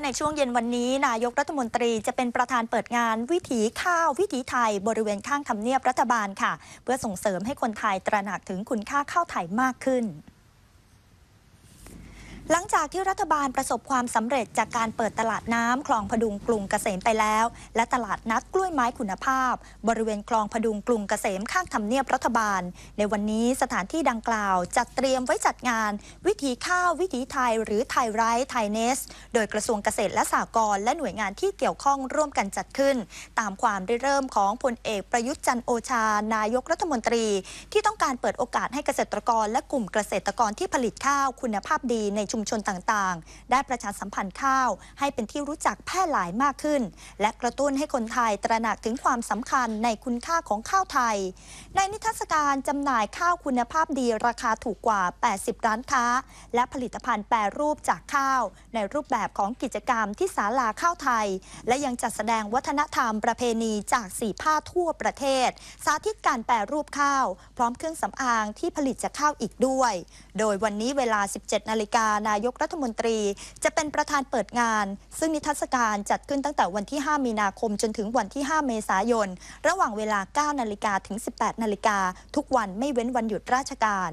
และในช่วงเย็นวันนี้ นายกรัฐมนตรีจะเป็นประธานเปิดงานวิถีข้าววิถีไทย บริเวณข้างทำเนียบรัฐบาลค่ะ เพื่อส่งเสริมให้คนไทยตระหนักถึงคุณค่าข้าวไทยมากขึ้น หลังจากที่รัฐบาลประสบความสำเร็จจากการเปิดตลาดน้ำคลองพดุงกรุงเกษมไปแล้ว และตลาดนัดกล้วยไม้คุณภาพ บริเวณคลองพดุงกรุงเกษมข้างทำเนียบรัฐบาล ในวันนี้สถานที่ดังกล่าวจัดเตรียมไว้จัดงาน วิถีข้าววิถีไทย หรือไทยไรท์ไทยเนส โดยกระทรวงเกษตรและสหกรณ์และหน่วยงานที่เกี่ยวข้องร่วมกันจัดขึ้น ตามความริเริ่มของพลเอกประยุทธ์จันโอชา นายกรัฐมนตรี ที่ต้องการเปิดโอกาสให้เกษตรกร และกลุ่มเกษตรกรที่ผลิตข้าวคุณภาพดีในชุมชนต่างๆ ได้ประชาสัมพันธ์ข้าว ให้เป็นที่รู้จักแพร่หลายมากขึ้น และกระตุ้นให้คนไทยตระหนักถึงความสำคัญในคุณค่าของข้าวไทย ในนิทรรศการจำหน่ายข้าวคุณภาพดีราคาถูกกว่า 80 ร้านค้า และผลิตภัณฑ์แปรรูปจากข้าว ในรูปแบบของกิจกรรมที่ศาลาข้าวไทย และยังจัดแสดงวัฒนธรรมประเพณีจากสี่ภาคทั่วประเทศ สาธิตการแปรรูปข้าว พร้อมเครื่องสำอางที่ผลิตจากข้าวอีกด้วย โดยวันนี้เวลา 17 นาฬิกานายกรัฐมนตรี จะเป็นประธานเปิดงาน ซึ่งนิทรรศการจัดขึ้นตั้งแต่วันที่ 5 มีนาคมจนถึงวันที่ 5 เมษายน ระหว่างเวลา 9 นาฬิกาถึง 18 นาฬิกาทุกวันไม่เว้นวันหยุดราชการ